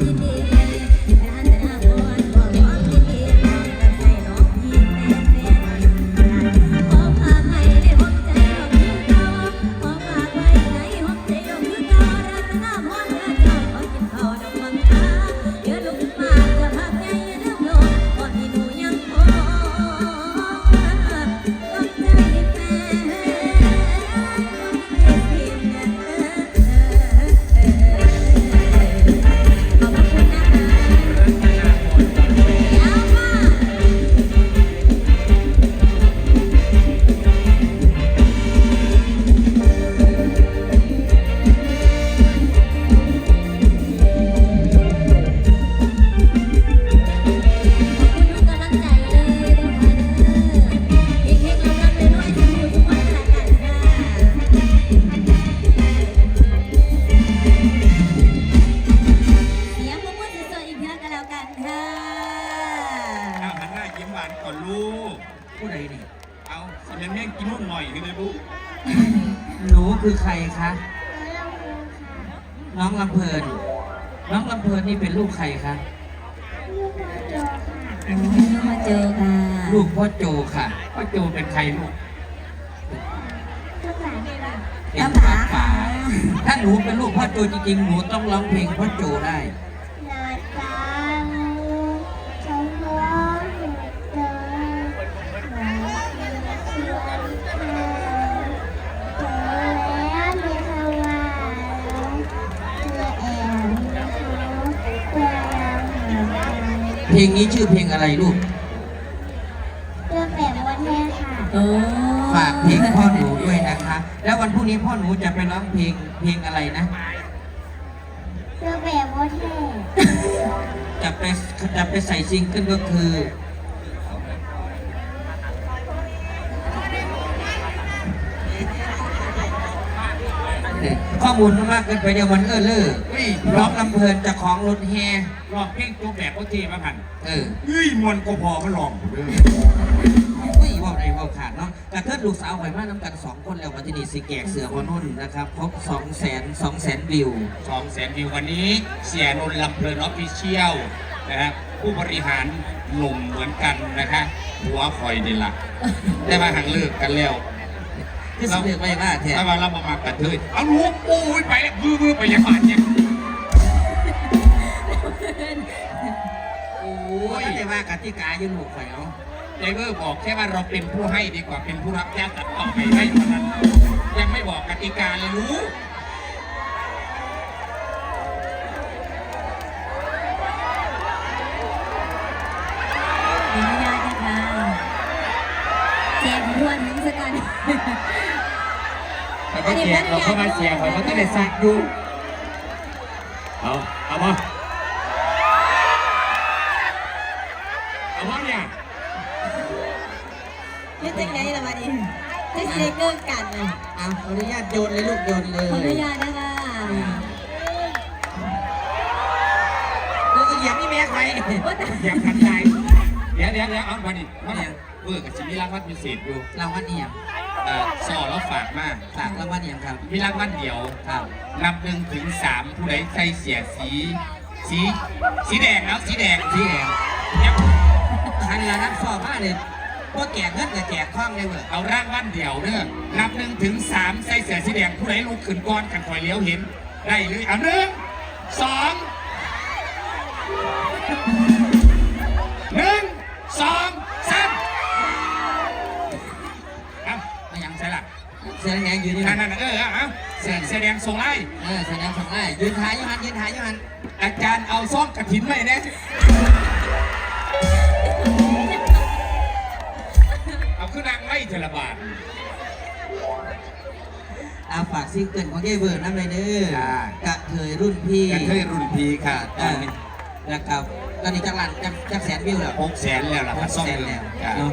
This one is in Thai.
happiness. ำเพลิน น้องลำเพลินนี่เป็นลูกใครคะอืมมาเจอค่ะลูกพ่อโจค่ะ พ่อโจเป็นใครลูก เป็นป้าป้าป๋าป๋าถ้าหนูเป็นลูกพ่อโจจริงๆ หนูต้องร้องเพลงพ่อโจได้ ลงนี้ชื่อเพลงอะไรลูกโอ้ฝากเพลงพ่อหนูด้วยนะคะ แล้ววันพรุ่งนี้พ่อหนูจะไปร้องเพลงเพลงอะไรนะจะไปจะไปใส่ซิงเกิลก็คือ ข้อมูลมันมากเกินไปเดี๋ยวมันเออเลอเฮ้ยร้องลำเพลินจะของรถแฮลองเพลงตัวแบบโอเคมาหันเออเฮ้ยมวนก็พอมาลองเด้ออุ้ยเว่าในว่าขาดเนาะกระเทิดลูกสาวข่อยมาน้ำกันสองคนแล้ววันที่นี่สิแกกเสือพอนุ่นนะครับครบสองแสนสองแสนวิวสองแสนวิววันนี้ เสียนนท์ลำเพลินออฟฟิเชียลนะครับผู้บริหารหนุ่มเหมือนกันนะคะหัวคอยนี่ล่ะได้มาหังเลิกกันแล้ว ที่สุดเรียกไม่ว่าแท้ถ้ามาเรามามากระเทยเอาลูกปูยไปแล้วบื้อบื้อไปยังบ้านเนี่ยโอ้ยได้ว่ากติกาอยู่ลูกข่อยเนาะไดเวอร์บอกแค่ว่าเราเป็นผู้ให้ดีกว่าเป็นผู้รับแค่ตัดต่อไปให้เท่านั้นยังไม่บอกกติกาเลยรู้ขออนุญ วนถึงสักกันแต่ก็เสียเราเข้ามาเสียเขาก็ได้สักอยู่เอาเอามาเอามาเนี่ยยืดจังไงล่ะมาดิจะเสียเกินกันนะเอาขออนุญาตโยนเลยลูกโยนเลขออยนุญาตนะคะเออเหยียบนี่แม่ใครว่าแต่อยากขัดใจเดี๋ยวเดี๋ยวเดี๋ยวเอามาดิมาเนี่ยเวอร์กับชิมีรางวัลพิเศษอยู่รางวัลเอียงเอ่อสอแล้วฝากมากฝากรางวัลเอียงครับมีรางวัลเดียวครับนับหนึ่งถึงสามผู้ใดใส่เสียสี สี สีแดงแล้วสีแดงสีแดงยังคันละนักสอบมาเลยพวกแจกเงินกับแจกข้องเลยเว้ยเอาร่างวันเดียวเด้อนับหนึ่งถึงสามใส่เสียสีแดงผู้ใดลุกขึ้นก่อนกันคอยเลี้ยวเห็น ได้เลยเอาหนึ่งสอง สียงแดงยืนอยู่นั่นนั่นเออเอาเสียเสียแดงส่งไล่เออเสียงแดงส่งได้ยืนถ่ายอยูหันยืนถ่ายอยูหันอาจารย์เอาซ่อมกระถินไว้เนี่ยเอาขึ้นนางไล่เทระบาทอาฝากซิงเกิลของเย่เบิร์ดน้ำเลยเด้อจ้ากะเทยรุ่นพี่กันเคยรุ่นพี่ค่ะตอนนี้แล้วกับตอนนี้จักรลันจักแสนวิวแล้วหกแสนแล้วล่ะค่ะกซ่อมแสนแล้ว